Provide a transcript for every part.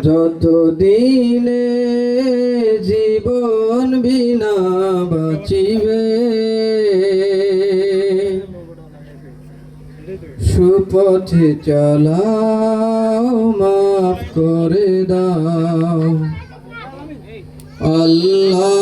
যত দিনে জীবন বিনা বাঁচিবে সুপথে চালাও মাফ করে দাও। আল্লাহ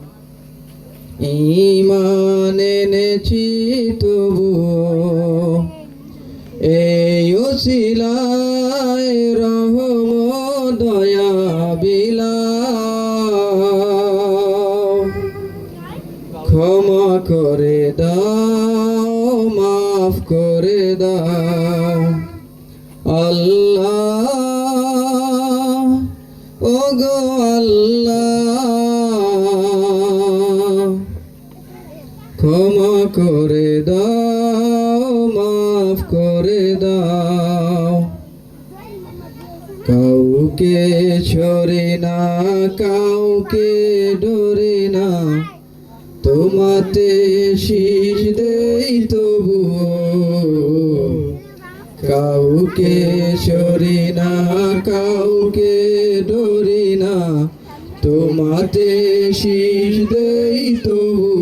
ইমান এনেছি তবু এই ওসিলায় রহম দয়া বিলাও ক্ষমা করে দাও মাফ করে দাও। ক্ষমা করে দাও, মাফ করে দাও। কাউকে ছড়ে না, কাউকে ডরে না। তোমাতে শীষ দেই তবু কাউকে ছড়ে না, কাউকে ডরি না। তোমাতে শীষ দেই তবু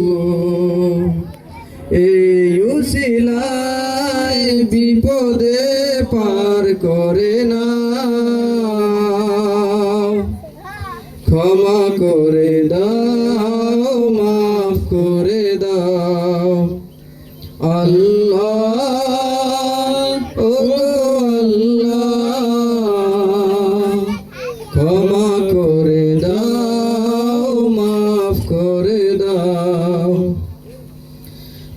এই উসিলায় বিপদে পার করে না। ক্ষমা করে দাও।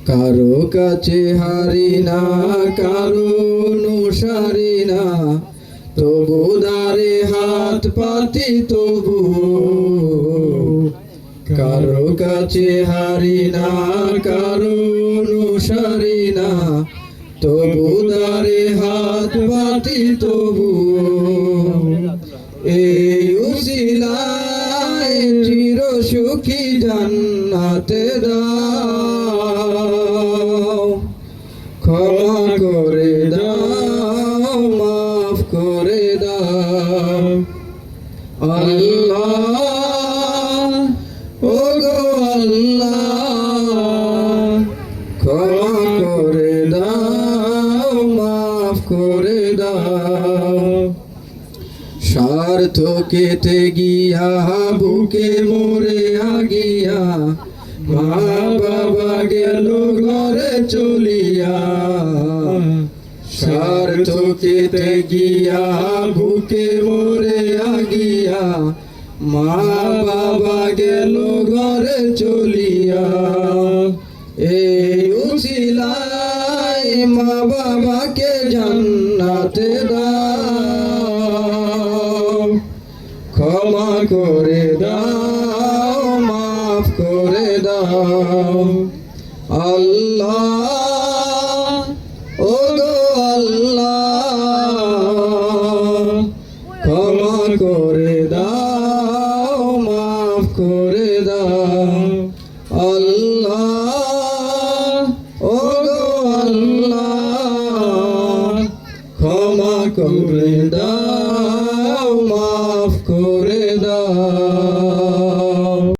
কারও কাছে হারি না, কারও অনুসারি না। তবু দারে হাত পাতি, তবু কারও কাছে হারি না, কারও অনুসারি না। তবু দারে হাত পাতি, তবু এই উসিলায় চির সুখী জান্নাতে দাও। মাফ করে দাও। আল্লাহ ও গো আল্লাহ, ক্ষমা করে দাও, মাফ করে দাও। স্বার্থ কেটে গিয়া, বুকে মরে আগিয়া, মা বাবা গেল ঘরে চলিয়া। স্বার্থ কেটে গিয়া, বুকে মরে আগিয়া, মা বাবা গেল ঘরে চলিয়া। এই উচিলায় মা বাবাকে জান্নাতে দাও। ক্ষমা করে দাও, মাফ করে দাও। আল্লাহ দাও মাফ করে দাও। আল্লাহ ও আল্লাহ ক্ষমা করে